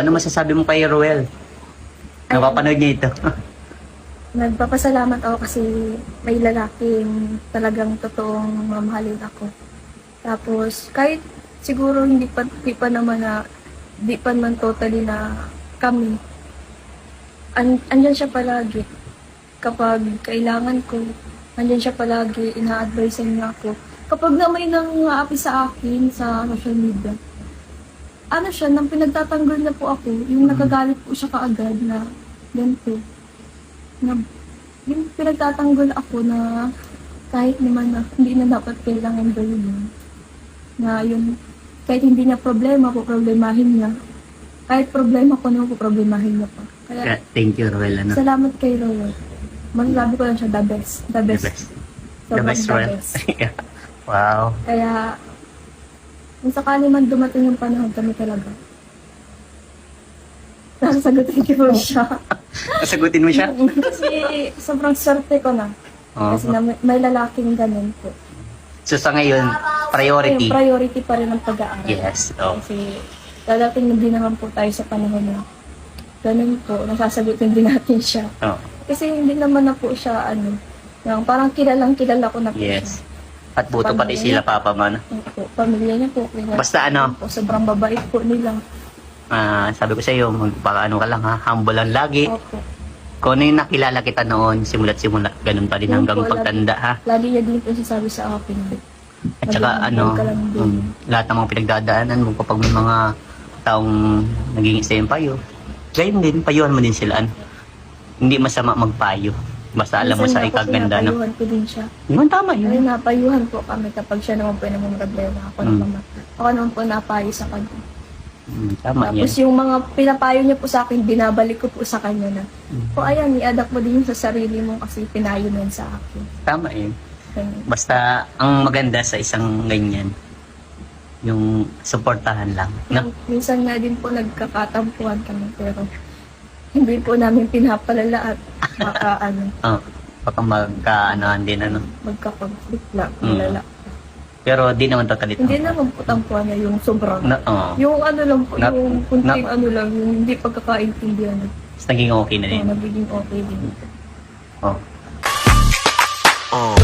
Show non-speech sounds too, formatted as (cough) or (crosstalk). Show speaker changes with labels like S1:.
S1: ano masasabi mo kay Ruel? Napapanood niya ito. (laughs)
S2: Nagpapasalamat ako kasi may lalaking talagang totoong mamahalin ako. Tapos, kahit siguro hindi pa, di pa naman na, di pa naman totally na kami, an, andyan siya palagi. Kapag kailangan ko, andyan siya palagi, ina-advise niya ako. Kapag na may nang sa akin sa social media, ano siya, nang pinagtatanggol na po ako, yung nagagalit po siya kaagad na ganito na yung pinagtatanggol ako na kahit naman na hindi na dapat kailangan gawin yun. Na yung kahit hindi niya problema, poproblemahin niya. Kahit problema ko naman, poproblemahin niya pa. Kaya
S1: Thank you, Ruel. Ano?
S2: salamat kay Roy. Masasabi ko lang siya, the best. The
S1: The
S2: best.
S1: best. The best, Ruel. (laughs) wow.
S2: Kaya, kung sakali man dumating yung panahon kami talaga, sasagutin ko siya.
S1: Sagutin mo siya?
S2: Kasi sobrang swerte ko na.
S1: Oo.
S2: Kasi na may, may lalaking ganun po.
S1: So sa ngayon, priority.
S2: Yung priority pa rin ang pag-aaral.
S1: Yes. Oh.
S2: Kasi dadating na din naman po tayo sa panahon na ganun po, nasasagutin din natin siya.
S1: Oh.
S2: Kasi hindi naman na po siya, ano, yung parang kilalang kilala ko na po
S1: Yes. At buto pati sila papa man.
S2: Pamilya niya po. kaya-
S1: Basta ano?
S2: Po, sobrang babait po nila.
S1: Ah, sabi ko sa iyo, magpaka ano ka lang ha, humble lang lagi.
S2: Opo.
S1: Kung ano yung nakilala kita noon, simula't simula, ganun pa rin
S2: Yun
S1: hanggang
S2: po,
S1: pagtanda ha.
S2: Lagi niya din po sasabi sa akin.
S1: At saka
S2: Maging
S1: ano,
S2: ka lang din.
S1: um, lahat ng mga pinagdadaanan mo kapag may mga taong naging yung payo, gayon din, payuhan mo din sila. Ano? Hindi masama magpayo. Basta alam mo
S2: Minsan
S1: sa
S2: nga po,
S1: ikaganda, no?
S2: pinapayuhan ko din siya.
S1: Yun, tama
S2: Ay,
S1: yun.
S2: napayuhan po kami kapag siya naman po yung problema. Ako
S1: Mm.
S2: naman. Ako naman po napayo sa kanya.
S1: Mm, tama yan.
S2: Tapos yung mga pinapayo niya po sa akin, binabalik ko po sa kanya na,
S1: Mm.
S2: o ayan, i-adapt mo din sa sarili mo kasi pinayo mo sa akin.
S1: Tama yun.
S2: Ganyan.
S1: Basta, ang maganda sa isang ganyan, yung suportahan lang. No?
S2: Minsan nga din po nagkakatampuhan kami pero hindi po namin pinapalala at maka, (laughs) ano,
S1: Oh, baka magkaanoan din, ano.
S2: magka-conflict lang.
S1: Mm.
S2: Malala.
S1: Pero di naman totally
S2: Hindi naman po tampuhan niya yung sobrang.
S1: Na, oh,
S2: Yung ano lang po,
S1: Na-
S2: yung kunting
S1: na-
S2: ano lang, yung hindi pagkakaintindihan.
S1: Mas naging okay na din.
S2: Oh, nagiging okay din.
S1: Oh.
S3: Oh.